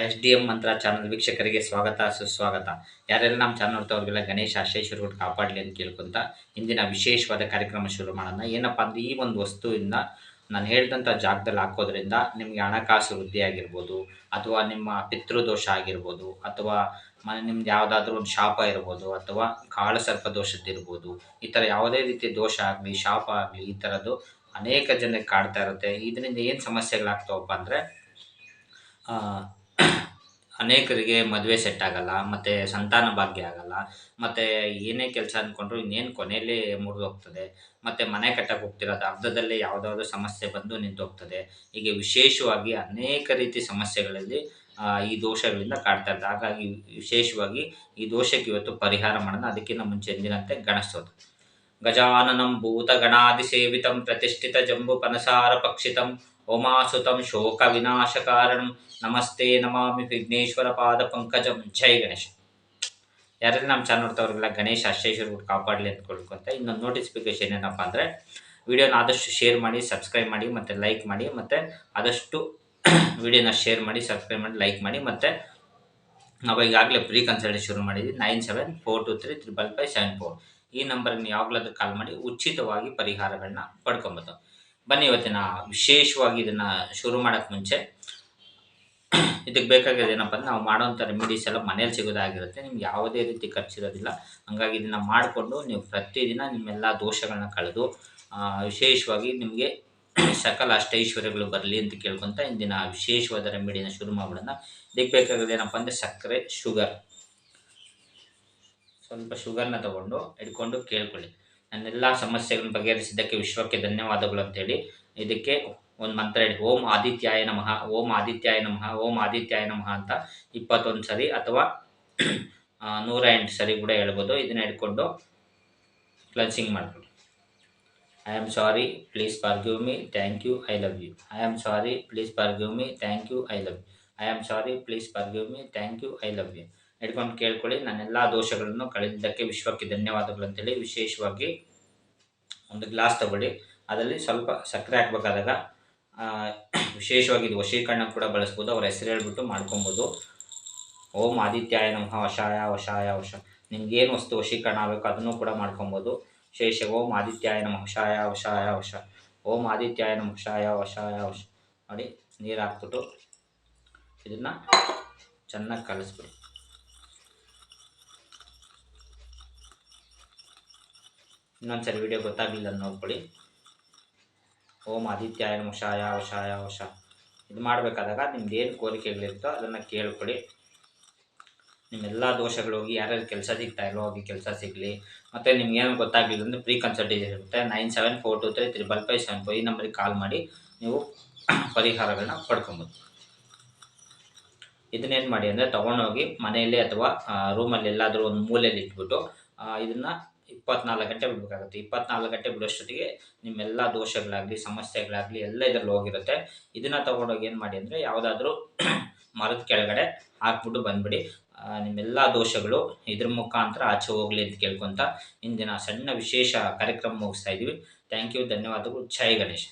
S D M Mantra channel ವೀಕ್ಷಕರಿಗೆ ಸ್ವಾಗತ, ಸುಸ್ವಾಗತ. ಯಾರೆಲ್ಲ ನಮ್ಮ ಚಾನಲ್ ನೋಡ್ತಾವ್ರಿಗೆಲ್ಲ ಗಣೇಶ ಆಶೇಶ್ವರಗಳು ಕಾಪಾಡಲಿ ಅಂತ ಕೇಳ್ಕೊಂತ ಇಂದಿನ ವಿಶೇಷವಾದ ಕಾರ್ಯಕ್ರಮ ಶುರು ಮಾಡೋಣ. ಏನಪ್ಪ ಅಂದರೆ ಈ ಒಂದು ವಸ್ತುವಿಂದ ನಾನು ಹೇಳಿದಂಥ ಜಾಗದಲ್ಲಿ ಹಾಕೋದ್ರಿಂದ ನಿಮಗೆ ಹಣಕಾಸು ವೃದ್ಧಿ ಆಗಿರ್ಬೋದು ಅಥವಾ ನಿಮ್ಮ ಪಿತೃದೋಷ ಆಗಿರ್ಬೋದು, ಅಥವಾ ಮನೆ ನಿಮ್ದು ಯಾವುದಾದ್ರೂ ಒಂದು ಶಾಪ ಇರ್ಬೋದು, ಅಥವಾ ಕಾಳ ಸರ್ಪ ದೋಷದ್ದಿರ್ಬೋದು ಈ ಥರ ಯಾವುದೇ ರೀತಿ ದೋಷ ಆಗಲಿ, ಶಾಪ ಆಗಲಿ, ಈ ಥರದ್ದು ಅನೇಕ ಜನಕ್ಕೆ ಕಾಡ್ತಾ ಇರುತ್ತೆ. ಇದರಿಂದ ಏನು ಸಮಸ್ಯೆಗಳಾಗ್ತಾವಪ್ಪ ಅಂದರೆ ಅನೇಕರಿಗೆ ಮದುವೆ ಸೆಟ್ ಆಗಲ್ಲ, ಮತ್ತು ಸಂತಾನ ಭಾಗ್ಯ ಆಗಲ್ಲ, ಮತ್ತು ಏನೇ ಕೆಲಸ ಅಂದ್ಕೊಂಡ್ರು ಇನ್ನೇನು ಕೊನೆಯಲ್ಲಿ ಮುರಿದೋಗ್ತದೆ ಮತ್ತು ಮನೆ ಕಟ್ಟಕ್ಕೆ ಹೋಗ್ತಿರೋದು ಅರ್ಧದಲ್ಲೇ ಯಾವುದಾದ್ರೂ ಸಮಸ್ಯೆ ಬಂದು ನಿಂತೋಗ್ತದೆ ಹೀಗೆ ವಿಶೇಷವಾಗಿ ಅನೇಕ ರೀತಿ ಸಮಸ್ಯೆಗಳಲ್ಲಿ ಈ ದೋಷಗಳಿಂದ ಕಾಡ್ತಾ ಇರ್ತದೆ ಹಾಗಾಗಿ ವಿಶೇಷವಾಗಿ ಈ ದೋಷಕ್ಕೆ ಇವತ್ತು ಪರಿಹಾರ ಮಾಡೋಣ. ಅದಕ್ಕಿಂತ ಮುಂಚೆ ಎಂದಿನಂತೆ ಗಣಸೋದು ಗಜಾನನಂ ಭೂತಗಣಾದಿಸೇವಿತಂ ಪ್ರತಿಷ್ಠಿತ ಜಂಬು ಪನಸಾರ ಪಕ್ಷಿತಂ ಶೋಕ ವಿನಾಶ ಕಾರಣಂ ನಮಸ್ತೆ ನಮಾಮಿ ವಿಘ್ನೇಶ್ವರ ಪಾದ ಪಂಕಜಂ ಜೈ ಗಣೇಶ ಯಾರಾದ್ರೂ ನಮ್ಮ ಚಾನಲ್ ನೋಡ್ತವ್ರಿಗೆಲ್ಲ ಗಣೇಶ ಕೂಡ ಕಾಪಾಡಲಿ ಅಂತ ಕೊಡ್ಕೊಂತ ಇನ್ನೊಂದು ನೋಟಿಫಿಕೇಶನ್ ಏನಪ್ಪ ಅಂದರೆ ವಿಡಿಯೋನ ಆದಷ್ಟು ಶೇರ್ ಮಾಡಿ ಸಬ್ಸ್ಕ್ರೈಬ್ ಮಾಡಿ, ಮತ್ತು ಲೈಕ್ ಮಾಡಿ, ಮತ್ತು ಆದಷ್ಟು ವಿಡಿಯೋನ ಶೇರ್ ಮಾಡಿ ಸಬ್ಸ್ಕ್ರೈಬ್ ಮಾಡಿ ಲೈಕ್ ಮಾಡಿ, ಮತ್ತು ನಾವು ಈಗಾಗಲೇ ಫ್ರೀ ಕನ್ಸಲ್ಟೇಷನ್ ಶುರು ಮಾಡಿದ್ವಿ. Nine seven four two three triple five seven four ಈ ನಂಬರನ್ನು ಯಾವಾಗಲಾದ್ರೂ ಕಾಲ್ ಮಾಡಿ, ಉಚಿತವಾಗಿ ಪರಿಹಾರಗಳನ್ನ ಪಡ್ಕೊಬೋದು. ಬನ್ನಿ ಇವತ್ತಿನ ವಿಶೇಷವಾಗಿ ಇದನ್ನು ಶುರು ಮಾಡೋಕ್ಕೆ ಮುಂಚೆ. ಇದಕ್ಕೆ ಬೇಕಾಗಿರೋದು ಏನಪ್ಪ ಅಂದ್ರೆ ನಾವು ಮಾಡೋವಂಥ ರೆಮಿಡೀಸ್ ಎಲ್ಲ ಮನೇಲಿ ಸಿಗೋದಾಗಿರುತ್ತೆ. ನಿಮ್ಗೆ ಯಾವುದೇ ರೀತಿ ಖರ್ಚಿರೋದಿಲ್ಲ. ಹಂಗಾಗಿ ಇದನ್ನು ಮಾಡಿಕೊಂಡು ನೀವು ಪ್ರತಿದಿನ ನಿಮ್ಮೆಲ್ಲ ದೋಷಗಳನ್ನ ಕಳೆದು ವಿಶೇಷವಾಗಿ ನಿಮಗೆ ಸಕಲ ಅಷ್ಟೈಶ್ವರ್ಯಗಳು ಬರಲಿ ಅಂತ ಕೇಳ್ಕೊತ ಇಂದಿನ ವಿಶೇಷವಾದ ರೆಮಿಡಿನ ಶುರು ಮಾಡೋಣ ಇದಕ್ಕೆ ಬೇಕಾಗೋದು ಏನಪ್ಪ ಅಂದರೆ ಸಕ್ಕರೆ ಶುಗರ್ ಸ್ವಲ್ಪ ಶುಗರ್ನ ತಗೊಂಡು ಇಟ್ಕೊಂಡು ಕೇಳ್ಕೊಳ್ಳಿ. ನನ್ನೆಲ್ಲ ಸಮಸ್ಯೆಗಳನ್ನು ಬಗೆಹರಿಸಿದ್ದಕ್ಕೆ ವಿಶ್ವಕ್ಕೆ ಧನ್ಯವಾದಗಳು ಅಂತೇಳಿ. ಇದಕ್ಕೆ ಒಂದು ಮಂತ್ರ ಹೇಳಿ. ಓಂ ಆದಿತ್ಯಾಯ ನಮಃ, ಓಂ ಆದಿತ್ಯಾಯ ನಮಃ, ಓಂ ಆದಿತ್ಯಾಯ ನಮಃ ಅಂತ ಇಪ್ಪತ್ತೊಂದು ಸರಿ ಅಥವಾ ನೂರ ಎಂಟು ಸರಿ ಕೂಡ ಹೇಳ್ಬೋದು. ಇದನ್ನ ಹಿಡ್ಕೊಂಡು ಕ್ಲನ್ಸಿಂಗ್ ಮಾಡ್ಕೊಳ್ಳಿ I am sorry please give me thank you I love you I am sorry please give me thank you I love you I am sorry please give me thank you I love you ಹಿಡ್ಕೊಂಡು ಕೇಳ್ಕೊಳ್ಳಿ. ನನ್ನೆಲ್ಲ ದೋಷಗಳನ್ನು ಕಳೆದಿದ್ದಕ್ಕೆ ವಿಶ್ವಕ್ಕೆ ಧನ್ಯವಾದಗಳು ಅಂತೇಳಿ ವಿಶೇಷವಾಗಿ ಒಂದು glass ತಗೊಳ್ಳಿ. ಅದರಲ್ಲಿ ಸ್ವಲ್ಪ ಸಕ್ಕರೆ ಹಾಕ್ಬೇಕಾದಾಗ ವಿಶೇಷವಾಗಿ ಇದು ವಶೀಕರಣ ಕೂಡ ಬಳಸ್ಬೋದು. ಅವ್ರ ಹೆಸರು ಹೇಳ್ಬಿಟ್ಟು ಮಾಡ್ಕೊಬೋದು. ಓಂ ಆದಿತ್ಯಾಯ ನಮಃ. ವಶಾಯ ವಶಾಯ, ವಶ. ನಿಮ್ಗೇನು ವಸ್ತು ವಶೀಕರಣ ಆಗಬೇಕು ಅದನ್ನು ಕೂಡ ಮಾಡ್ಕೊಬೋದು. ವಿಶೇಷ, ಓಂ ಆದಿತ್ಯಾಯ ನಮಃ. ವಶಾಯ ವಶಾಯ, ವಶ. ಓಂ ಆದಿತ್ಯಾಯ ನಮಃ. ವಶಾಯ ವಶಾಯ, ವಶ. ನೋಡಿ, ನೀರು ಹಾಕ್ಬಿಟ್ಟು ಇದನ್ನು ಚೆನ್ನಾಗಿ ಕಲಿಸ್ಬಿಡಿ. ಇನ್ನೊಂದ್ಸರಿ ವಿಡಿಯೋ ಗೊತ್ತಾಗಲಿಲ್ಲ ನೋಡ್ಕೊಳ್ಳಿ. ಓಂ ಆದಿತ್ಯಾಯ ವಶಾಯ ವಶಾಯ, ವಶ. ಇದು ಮಾಡಬೇಕಾದಾಗ ನಿಮ್ದು ಏನು ಕೋರಿಕೆಗಳಿರುತ್ತೋ ಅದನ್ನು ಕೇಳ್ಕೊಳ್ಳಿ. ನಿಮ್ಮೆಲ್ಲ ದೋಷಗಳು ಹೋಗಿ ಯಾರ್ಯಾರು ಕೆಲಸ ಸಿಗ್ತಾ ಇಲ್ಲೋ ಹೋಗಿ ಕೆಲಸ ಸಿಗಲಿ. ಮತ್ತು ನಿಮ್ಗೇನು ಗೊತ್ತಾಗಲಿಲ್ಲ ಅಂದರೆ ಪ್ರೀ ಕನ್ಸಲ್ಟೇಷನ್ ಇರುತ್ತೆ. Nine seven four two three triple five seven five ಈ ನಂಬರಿಗೆ ಕಾಲ್ ಮಾಡಿ ನೀವು ಪರಿಹಾರಗಳನ್ನ ಪಡ್ಕೊಬೋದು. ಇದನ್ನೇನು ಮಾಡಿ ಅಂದರೆ ತೊಗೊಂಡೋಗಿ ಮನೆಯಲ್ಲಿ ಅಥವಾ ರೂಮಲ್ಲಿ ಎಲ್ಲಾದರೂ ಒಂದು ಮೂಲೆಯಲ್ಲಿ ಇಟ್ಬಿಟ್ಟು ಇದನ್ನು ಇಪ್ಪತ್ನಾಲ್ಕು ಗಂಟೆ ಬಿಡಬೇಕಾಗುತ್ತೆ. ಇಪ್ಪತ್ನಾಲ್ಕು ಗಂಟೆ ಬಿಡೋಷ್ಟೊತ್ತಿಗೆ ನಿಮ್ಮೆಲ್ಲ ದೋಷಗಳಾಗಲಿ, ಸಮಸ್ಯೆಗಳಾಗಲಿ ಎಲ್ಲ ಇದರಲ್ಲಿ ಹೋಗಿರುತ್ತೆ. ಇದನ್ನು ತೊಗೊಂಡೋಗಿ ಏನು ಮಾಡಿ ಅಂದರೆ ಯಾವುದಾದ್ರೂ ಮರದ ಕೆಳಗಡೆ ಹಾಕ್ಬಿಟ್ಟು ಬಂದ್ಬಿಡಿ. ನಿಮ್ಮೆಲ್ಲ ದೋಷಗಳು ಇದ್ರ ಮುಖಾಂತರ ಆಚೆ ಹೋಗಲಿ ಅಂತ ಕೇಳ್ಕೊತ ಇಂದಿನ ಸಣ್ಣ ವಿಶೇಷ ಕಾರ್ಯಕ್ರಮ ಮುಗಿಸ್ತಾ ಇದ್ದೀವಿ. ಥ್ಯಾಂಕ್ ಯು ಧನ್ಯವಾದಗಳು. ಜೈ ಗಣೇಶ್.